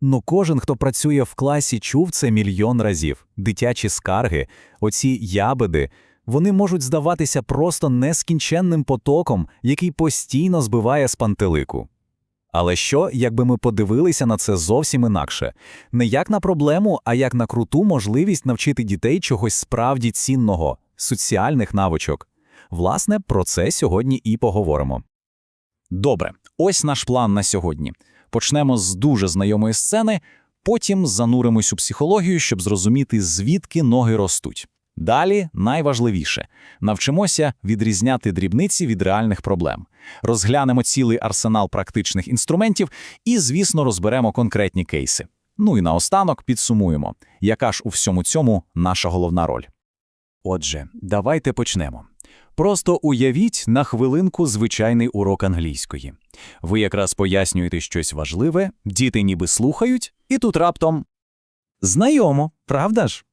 Ну, кожен, хто працює в класі, чув це мільйон разів. Дитячі скарги, оці ябеди, вони можуть здаватися просто нескінченним потоком, який постійно збиває з пантелику. Але що, якби ми подивилися на це зовсім інакше? Не як на проблему, а як на круту можливість навчити дітей чогось справді цінного, соціальних навичок. Власне, про це сьогодні і поговоримо. Добре, ось наш план на сьогодні. Почнемо з дуже знайомої сцени, потім зануримось у психологію, щоб зрозуміти, звідки ноги ростуть. Далі найважливіше навчимося відрізняти дрібниці від реальних проблем, розглянемо цілий арсенал практичних інструментів і, звісно, розберемо конкретні кейси. Ну і наостанок підсумуємо, яка ж у всьому цьому наша головна роль. Отже, давайте почнемо. Просто уявіть на хвилинку звичайний урок англійської. Ви якраз пояснюєте щось важливе, діти ніби слухають, і тут раптом знайомо, правда ж?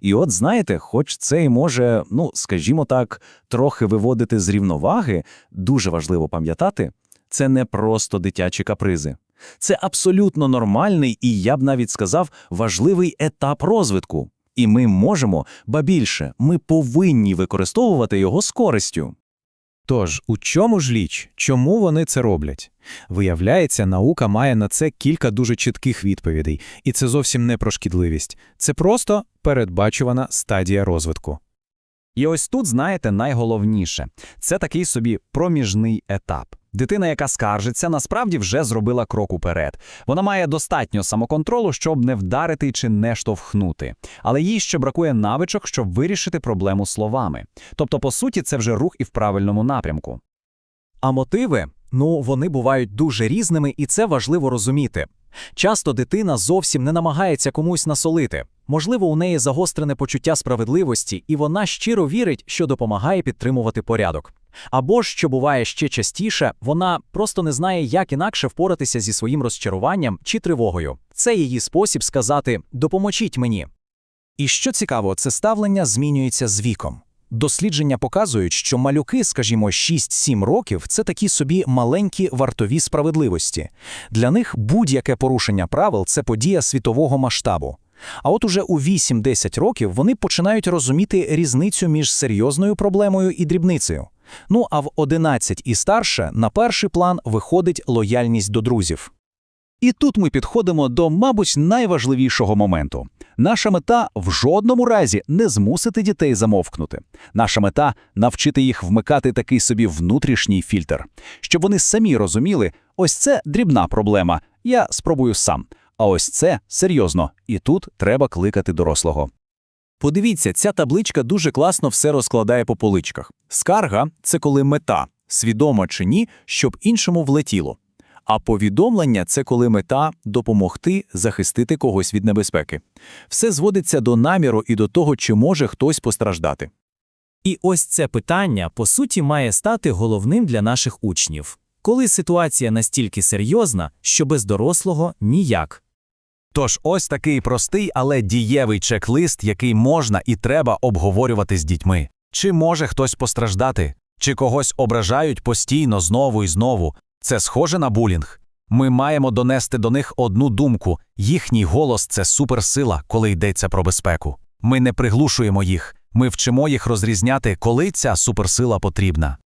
І от знаєте, хоч це і може, ну, скажімо так, трохи виводити з рівноваги, дуже важливо пам'ятати, це не просто дитячі капризи. Це абсолютно нормальний і, я б навіть сказав, важливий етап розвитку. І ми можемо, ба більше, ми повинні використовувати його з користю. Тож, у чому ж річ? Чому вони це роблять? Виявляється, наука має на це кілька дуже чітких відповідей, і це зовсім не про шкідливість. Це просто передбачувана стадія розвитку. І ось тут, знаєте, найголовніше це такий собі проміжний етап. Дитина, яка скаржиться, насправді вже зробила крок уперед. Вона має достатньо самоконтролу, щоб не вдарити чи не штовхнути. Але їй ще бракує навичок, щоб вирішити проблему словами. Тобто, по суті, це вже рух і в правильному напрямку. А мотиви? Ну, вони бувають дуже різними, і це важливо розуміти. Часто дитина зовсім не намагається комусь насолити. Можливо, у неї загострене почуття справедливості, і вона щиро вірить, що допомагає підтримувати порядок. Або ж, що буває ще частіше, вона просто не знає, як інакше впоратися зі своїм розчаруванням чи тривогою. Це її спосіб сказати Допоможіть мені. І що цікаво, це ставлення змінюється з віком. Дослідження показують, що малюки, скажімо, 6-7 років це такі собі маленькі вартові справедливості. Для них будь-яке порушення правил це подія світового масштабу. А от уже у 8-10 років вони починають розуміти різницю між серйозною проблемою і дрібницею. Ну а в 11 і старше на перший план виходить лояльність до друзів. І тут ми підходимо до, мабуть, найважливішого моменту. Наша мета в жодному разі не змусити дітей замовкнути. Наша мета навчити їх вмикати такий собі внутрішній фільтр, щоб вони самі розуміли, ось це дрібна проблема. Я спробую сам. А ось це серйозно, і тут треба кликати дорослого. Подивіться, ця табличка дуже класно все розкладає по поличках. Скарга це коли мета, свідомо чи ні, щоб іншому влетіло. А повідомлення це коли мета допомогти захистити когось від небезпеки. Все зводиться до наміру і до того, чи може хтось постраждати. І ось це питання, по суті, має стати головним для наших учнів, коли ситуація настільки серйозна, що без дорослого ніяк. Тож ось такий простий, але дієвий чек-лист, який можна і треба обговорювати з дітьми. Чи може хтось постраждати, чи когось ображають постійно знову і знову. Це схоже на булінг. Ми маємо донести до них одну думку: їхній голос це суперсила, коли йдеться про безпеку. Ми не приглушуємо їх, ми вчимо їх розрізняти, коли ця суперсила потрібна.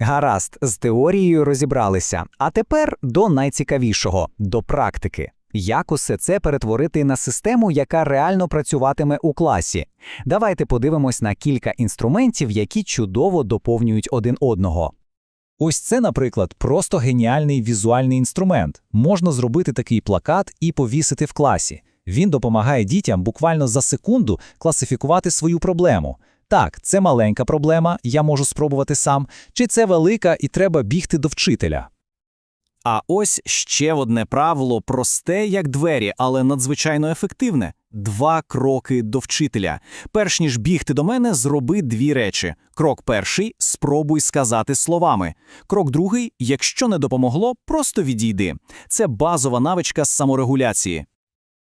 Гаразд, з теорією розібралися. А тепер до найцікавішого до практики. Як усе це перетворити на систему, яка реально працюватиме у класі? Давайте подивимось на кілька інструментів, які чудово доповнюють один одного. Ось це, наприклад, просто геніальний візуальний інструмент. Можна зробити такий плакат і повісити в класі. Він допомагає дітям буквально за секунду класифікувати свою проблему. Так, це маленька проблема, я можу спробувати сам, чи це велика і треба бігти до вчителя. А ось ще одне правило просте, як двері, але надзвичайно ефективне два кроки до вчителя. Перш ніж бігти до мене, зроби дві речі. Крок перший спробуй сказати словами. Крок другий, якщо не допомогло, просто відійди. Це базова навичка саморегуляції.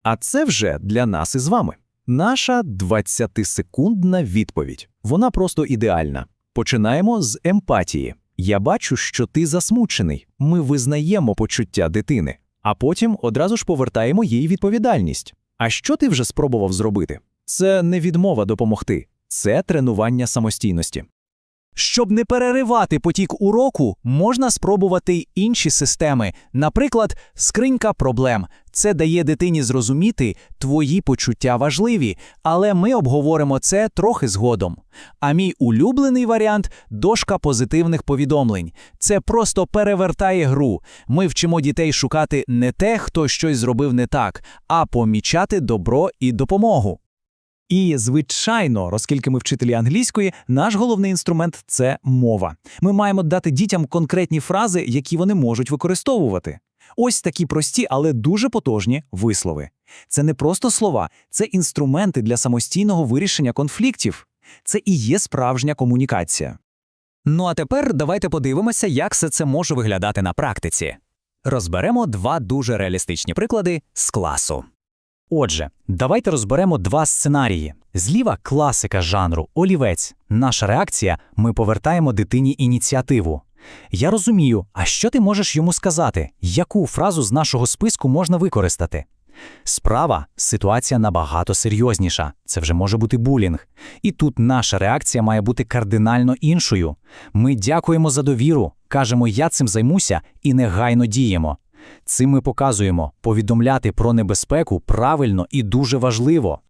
А це вже для нас із вами. Наша 20-секундна відповідь. Вона просто ідеальна. Починаємо з емпатії. Я бачу, що ти засмучений. Ми визнаємо почуття дитини. а потім одразу ж повертаємо їй відповідальність. А що ти вже спробував зробити? Це не відмова допомогти, це тренування самостійності. Щоб не переривати потік уроку, можна спробувати й інші системи. Наприклад, скринька проблем. Це дає дитині зрозуміти, твої почуття важливі, але ми обговоримо це трохи згодом. А мій улюблений варіант дошка позитивних повідомлень. Це просто перевертає гру. Ми вчимо дітей шукати не те, хто щось зробив не так, а помічати добро і допомогу. І, звичайно, оскільки ми вчителі англійської, наш головний інструмент це мова. Ми маємо дати дітям конкретні фрази, які вони можуть використовувати. Ось такі прості, але дуже потужні вислови. Це не просто слова, це інструменти для самостійного вирішення конфліктів. Це і є справжня комунікація. Ну а тепер давайте подивимося, як все це може виглядати на практиці. Розберемо два дуже реалістичні приклади з класу. Отже, давайте розберемо два сценарії. Зліва класика жанру олівець. Наша реакція ми повертаємо дитині ініціативу. Я розумію, а що ти можеш йому сказати? Яку фразу з нашого списку можна використати? Справа ситуація набагато серйозніша. Це вже може бути булінг. І тут наша реакція має бути кардинально іншою. Ми дякуємо за довіру, кажемо, я цим займуся і негайно діємо. Цим ми показуємо, повідомляти про небезпеку правильно і дуже важливо.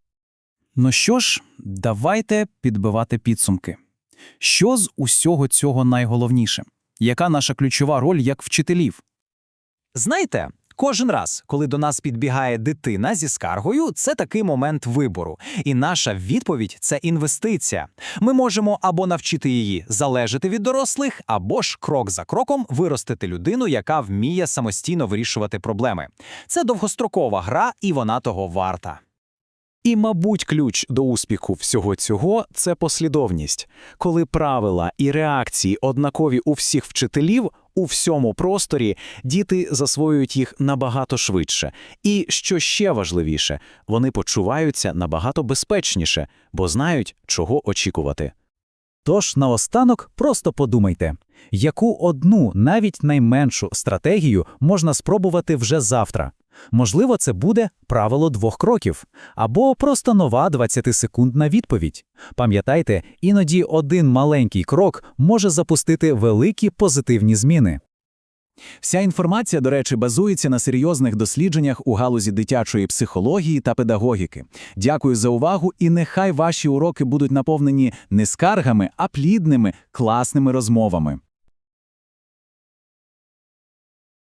Ну що ж, давайте підбивати підсумки. Що з усього цього найголовніше? Яка наша ключова роль як вчителів? Знаєте, кожен раз, коли до нас підбігає дитина зі скаргою, це такий момент вибору. І наша відповідь це інвестиція. Ми можемо або навчити її залежати від дорослих, або ж крок за кроком виростити людину, яка вміє самостійно вирішувати проблеми. Це довгострокова гра, і вона того варта. І, мабуть, ключ до успіху всього цього це послідовність, коли правила і реакції однакові у всіх вчителів у всьому просторі, діти засвоюють їх набагато швидше. І що ще важливіше, вони почуваються набагато безпечніше, бо знають, чого очікувати. Тож наостанок просто подумайте, яку одну, навіть найменшу стратегію можна спробувати вже завтра. Можливо, це буде правило двох кроків або просто нова 20-секундна відповідь. Пам'ятайте, іноді один маленький крок може запустити великі позитивні зміни. Вся інформація, до речі, базується на серйозних дослідженнях у галузі дитячої психології та педагогіки. Дякую за увагу, і нехай ваші уроки будуть наповнені не скаргами, а плідними, класними розмовами.